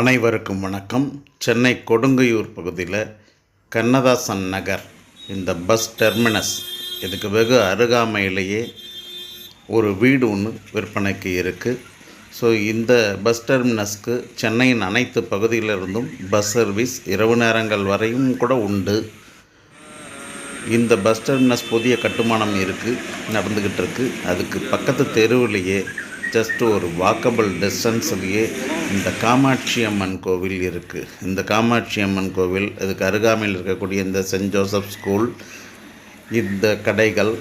அனைவருக்கும் வணக்கம். சென்னை கொடுங்கையூர் பகுதியில் கண்ணதாசன் நகர் இந்த பஸ் டெர்மினஸ். இதுக்கு வெகு அருகாமையிலேயே ஒரு வீடு ஒன்று விற்பனைக்கு இருக்குது ஸோ இந்த பஸ் டெர்மினஸ்க்கு சென்னையின் அனைத்து பகுதியிலிருந்தும் பஸ் சர்வீஸ் இரவு நேரங்கள் வரையும் கூட உண்டு. இந்த பஸ் டெர்மினஸ் புதிய கட்டுமானம் இருக்குது நடந்துக்கிட்டு இருக்குது அதுக்கு பக்கத்து தெருவிலேயே ஜஸ்ட் ஒரு வாக்கபிள் டிஸ்டன்ஸ்லேயே இந்த காமாட்சி அம்மன் கோவில் இருக்குது இந்த காமாட்சி அம்மன் கோவில் அதுக்கு அருகாமையில் இருக்கக்கூடிய இந்த சென்ட் ஜோசப் ஸ்கூல் இந்த கடைகள்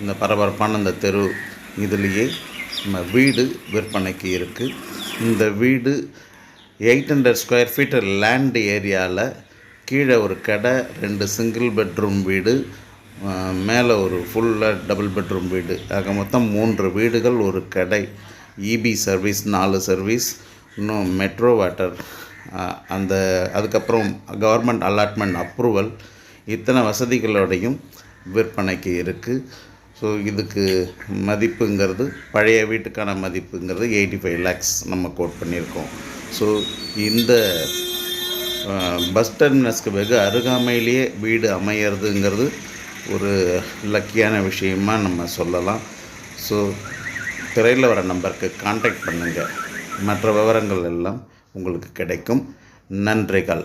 இந்த பரபரப்பான இந்த தெரு இதுலேயே நம்ம வீடு விற்பனைக்கு இருக்குது இந்த வீடு eight hundred square feet land ஏரியாவில் கீழே ஒரு கடை ரெண்டு சிங்கிள் பெட்ரூம் வீடு மேலே ஒரு ஃபுல்லாக டபுள் பெட்ரூம் வீடு. ஆக மொத்தம் மூன்று வீடுகள் ஒரு கடை. இபி சர்வீஸ் நாலு சர்வீஸ் இன்னும் மெட்ரோ வாட்டர் அந்த அதுக்கப்புறம் கவர்மெண்ட் அலாட்மெண்ட் அப்ரூவல் இத்தனை வசதிகளோடையும் விற்பனைக்கு இருக்குது ஸோ இதுக்கு மதிப்புங்கிறது பழைய வீட்டுக்கான மதிப்புங்கிறது எயிட்டி ஃபைவ் லேக்ஸ் நம்ம கோட் பண்ணியிருக்கோம். ஸோ இந்த பஸ் டெர்மினஸ்க்கு வெகு அருகாமையிலேயே வீடு அமையிறதுங்கிறது ஒரு லக்கியான விஷயமாக நம்ம சொல்லலாம். ஸோ திரையில் வர நம்பருக்கு காண்டாக்ட் பண்ணுங்கள் மற்ற விவரங்கள் எல்லாம் உங்களுக்கு கிடைக்கும். நன்றிகள்.